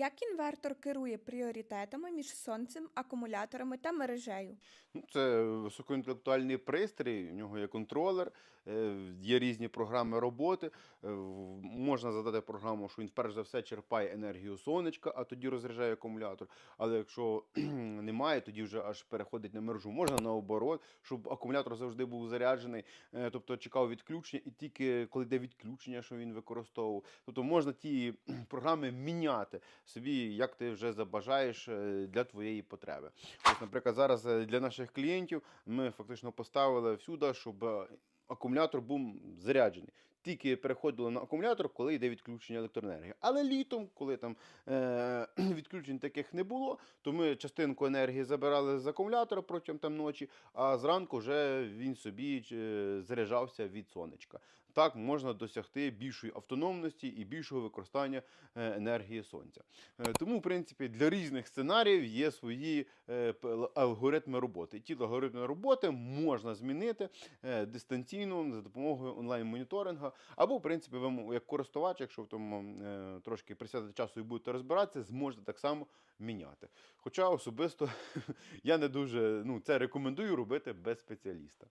Як інвертор керує пріоритетами між сонцем, акумуляторами та мережею? Ну, це високоінтелектуальний пристрій, у нього є контролер, е, є різні програми роботи. Е, Можна задати програму, що він перш за все черпає енергію сонечка, а тоді розряджає акумулятор. Але якщо немає, тоді вже аж переходить на мережу. Можна наоборот, щоб акумулятор завжди був заряджений, е, тобто чекав відключення, і тільки коли йде відключення, що він використовував. Тобто можна ті програми міняти собі, як ти вже забажаєш е, для твоєї потреби. Ось, наприклад, зараз е, для наших клієнтів ми фактично поставили всюди, щоб е, акумулятор був заряджений. Тільки переходили на акумулятор, коли йде відключення електроенергії. Але літом, коли там е- відключень таких не було, то ми частинку енергії забирали з акумулятора протягом там ночі, а зранку вже він собі е, заряджався від сонечка. Так можна досягти більшої автономності і більшого використання е, енергії сонця. Е, Тому, в принципі, для різних сценаріїв є свої алгоритми роботи. Ті алгоритми роботи можна змінити дистанційно за допомогою Або, в принципі, ви як користувач, якщо в тому е, трошки присядете часу і будете розбиратися, зможете так само міняти. Хоча особисто я не дуже ну, це рекомендую робити без спеціаліста.